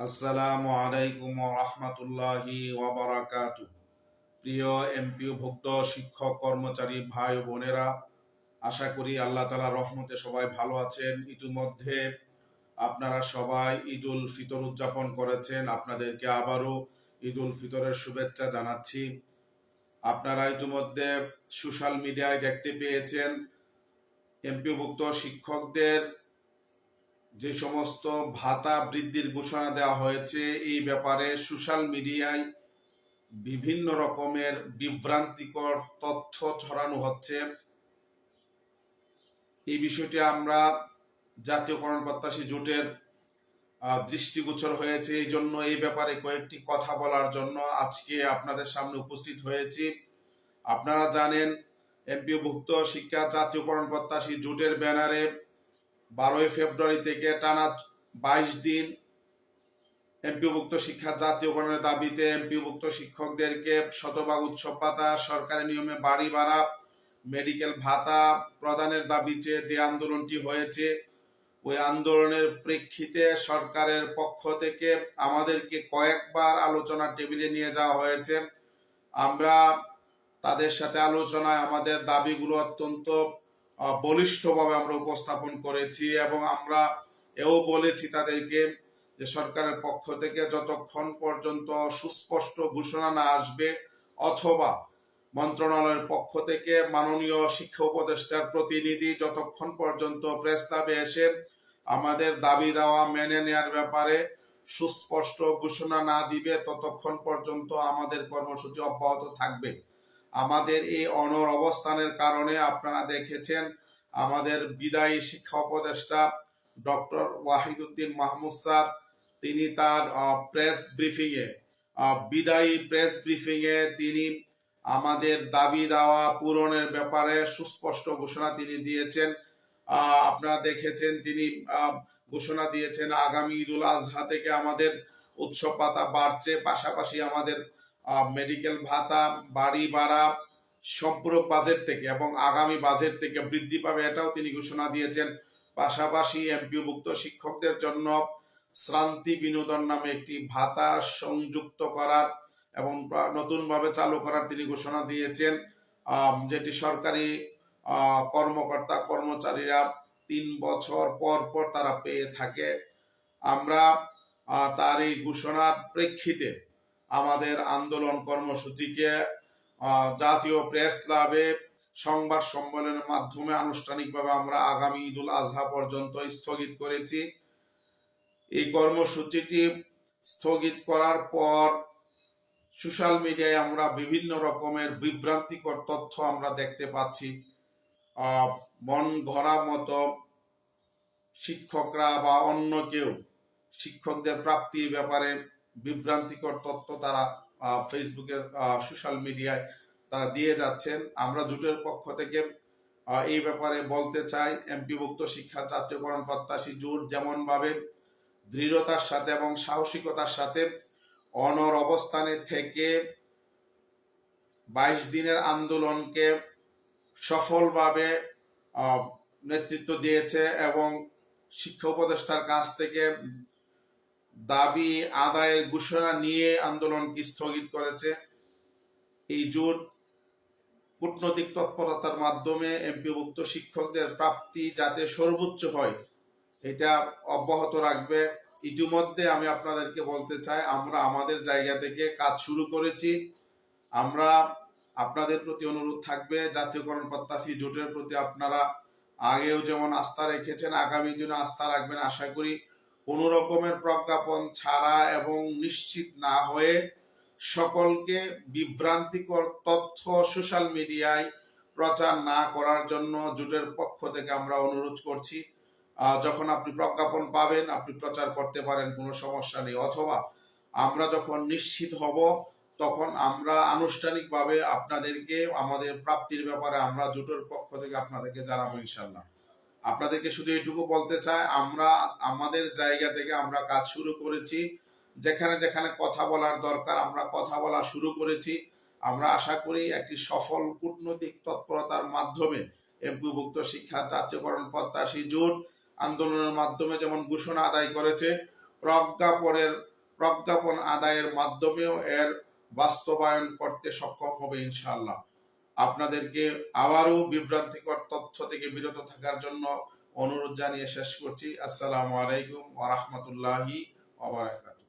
আসসালামু আলাইকুম রহমতুল্লাহি ওয়াবারাকাত প্রিয় এমপিও ভুক্ত, শিক্ষক, কর্মচারী, ভাই বোনেরা, আশা করি আল্লাহ তালা রহমতে সবাই ভালো আছেন। ইতিমধ্যে আপনারা সবাই ঈদ উল ফিতর উদযাপন করেছেন। আপনাদেরকে আবারও ঈদ উল ফিতরের শুভেচ্ছা জানাচ্ছি। আপনারা ইতিমধ্যে সোশ্যাল মিডিয়ায় দেখতে পেয়েছেন। এমপিওভুক্ত শিক্ষকদের যে সমস্ত ভাতা বৃদ্ধির ঘোষণা দেওয়া হয়েছে, এই ব্যাপারে সোশ্যাল মিডিয়ায় বিভিন্ন রকমের বিভ্রান্তিকর তথ্য ছড়ানো হচ্ছে। এই বিষয়টি আমরা জাতীয়করণ প্রত্যাশী জোটের দৃষ্টিগোচর হয়েছে। এই জন্য এই ব্যাপারে কয়েকটি কথা বলার জন্য আজকে আপনাদের সামনে উপস্থিত হয়েছি। আপনারা জানেন, এমপিওভুক্ত শিক্ষা জাতীয়করণ প্রত্যাশী জোটের ব্যানারে বারোই ফেব্রুয়ারি থেকে টানা বাইশ দিন এমপিভুক্ত শিক্ষা জাতীয়করণের দাবিতে এমপিভুক্ত শিক্ষকদেরকে শতভাগ উৎসব ভাতা, সরকারি নিয়মে বাড়ি ভাড়া, মেডিকেল ভাতা প্রদানের দাবিতে যে আন্দোলনটি হয়েছে, ওই আন্দোলনের প্রেক্ষিতে সরকারের পক্ষ থেকে আমাদেরকে কয়েকবার আলোচনা টেবিলে নিয়ে যাওয়া হয়েছে। আমরা তাদের সাথে আলোচনায় আমাদের দাবিগুলো অত্যন্ত বলিষ্ঠভাবে আমরা উপস্থাপন করেছি এবং আমরা এও বলেছি তাদেরকে যে সরকারের পক্ষ থেকে যতক্ষণ পর্যন্ত সুস্পষ্ট ঘোষণা না আসবে অথবা মন্ত্রণালয়ের পক্ষ থেকে মাননীয় শিক্ষা উপদেষ্টার প্রতিনিধি যতক্ষণ পর্যন্ত প্রস্তাবে এসে আমাদের দাবি দেওয়া মেনে নেওয়ার ব্যাপারে সুস্পষ্ট ঘোষণা না দিবে, ততক্ষণ পর্যন্ত আমাদের কর্মসূচি অব্যাহত থাকবে। আমাদের এই অনর অবস্থানের কারণে আপনারা দেখেছেন আমাদের বিদায়ী শিক্ষা উপদেষ্টা ডক্টর ওয়াহিদুদ্দিন মাহমুদ স্যার, তিনি তার প্রেস ব্রিফিংয়ে বিদায়ী প্রেস ব্রিফিংয়ে তিনি আমাদের দাবি দেওয়া পূরণের ব্যাপারে সুস্পষ্ট ঘোষণা তিনি দিয়েছেন। আপনারা দেখেছেন তিনি ঘোষণা দিয়েছেন আগামী ঈদুল আজহা থেকে আমাদের উৎসব পাতা বাড়ছে, পাশাপাশি আমাদের মেডিকেল ভাতা, বাড়ি ভাড়া, সম্পূরক বাজেট থেকে এবং আগামী বাজেট থেকে বৃদ্ধি পাবে এটাও তিনি ঘোষণা দিয়েছেন। পাশাপাশি এমপিওভুক্ত শিক্ষকদের জন্য শ্রান্তি বিনোদন নামে একটি ভাতা সংযুক্ত করার এবং নতুনভাবে চালু করার তিনি ঘোষণা দিয়েছেন। যেটি সরকারি কর্মকর্তা, কর্মচারীরা তিন বছর পর পর তারা পেয়ে থাকে। আমরা তার এই ঘোষণার প্রেক্ষিতে আমাদের আন্দোলন কর্মসূচিকে জাতীয় প্রেস ক্লাবে সংবাদ সম্মেলনের মাধ্যমে আনুষ্ঠানিকভাবে আমরা আগামী ঈদুল আজহা পর্যন্ত স্থগিত করেছি। এই কর্মসূচিটি স্থগিত করার পর সোশ্যাল মিডিয়ায় আমরা বিভিন্ন রকমের বিভ্রান্তিকর তথ্য আমরা দেখতে পাচ্ছি। মন ঘরা মতো শিক্ষকরা বা অন্য কেউ শিক্ষকদের প্রাপ্তির ব্যাপারে বিভ্রান্তিকর তথ্য তারা ফেসবুকে সোশ্যাল মিডিয়ায় তারা দিয়ে যাচ্ছেন। আমরা জোটের পক্ষ থেকে এই ব্যাপারে বলতে চাই, এমপিভুক্ত শিক্ষা জাতীয়করণ প্রত্যাশী জোট যেমনভাবে দৃঢ়তার সাথে এবং সাহসিকতার সাথে অনর অবস্থানে থেকে বাইশ দিনের আন্দোলনকে সফলভাবে নেতৃত্ব দিয়েছে এবং শিক্ষা উপদেষ্টার কাছ থেকে দাবি আদায়ের ঘোষণা নিয়ে আন্দোলনকে স্থগিত করেছে। এই জোট কূটনৈতিক তৎপরতার মাধ্যমে এমপিভুক্ত শিক্ষকদের প্রাপ্তি যাতে সর্বোচ্চ হয়, এটা অব্যাহত রাখবে। ইতিমধ্যে আমি আপনাদেরকে বলতে চাই, আমরা আমাদের জায়গা থেকে কাজ শুরু করেছি। আমরা আপনাদের প্রতি অনুরোধ থাকবে জাতীয়করণ প্রত্যাশী জোটের প্রতি আপনারা আগেও যেমন আস্থা রেখেছেন, আগামী দিনে আস্থা রাখবেন। আশা করি কোনো রকমের প্রজ্ঞাপন ছাড়া এবং নিশ্চিত না হয়ে সকলকে বিভ্রান্তিকর তথ্য সোশ্যাল মিডিয়ায় প্রচার না করার জন্য জোটের পক্ষ থেকে আমরা অনুরোধ করছি। যখন আপনি প্রজ্ঞাপন পাবেন, আপনি প্রচার করতে পারেন, কোনো সমস্যা নেই। অথবা আমরা যখন নিশ্চিত হব, তখন আমরা আনুষ্ঠানিকভাবে আপনাদেরকে, আমাদের প্রাপ্তির ব্যাপারে আমরা জোটের পক্ষ থেকে আপনাদেরকে জানাব ইনশাল্লাহ আপনাদেরকে শুধু এটুকু বলতে চাই, আমরা, আমাদের জায়গা থেকে আমরা কাজ শুরু করেছি। যেখানে যেখানে কথা বলার দরকার, আমরা কথা বলা শুরু করেছি। আমরা আশা করি একটি সফল কূটনৈতিক তৎপরতার মাধ্যমে এমপিভুক্ত শিক্ষা, জাতীয়করণ, প্রত্যাশী জোট আন্দোলনের মাধ্যমে যেমন ঘোষণা আদায় করেছে, প্রজ্ঞাপনের, প্রজ্ঞাপন আদায়ের মাধ্যমেও এর বাস্তবায়ন করতে সক্ষম হবে ইনশাআল্লাহ। আপনাদেরকে আবারও বিভ্রান্তিকর তথ্য থেকে বিরত থাকার জন্য অনুরোধ জানিয়ে শেষ করছি। আসসালামু আলাইকুম ওরহমতুল্লাহি বারাকাতুহু।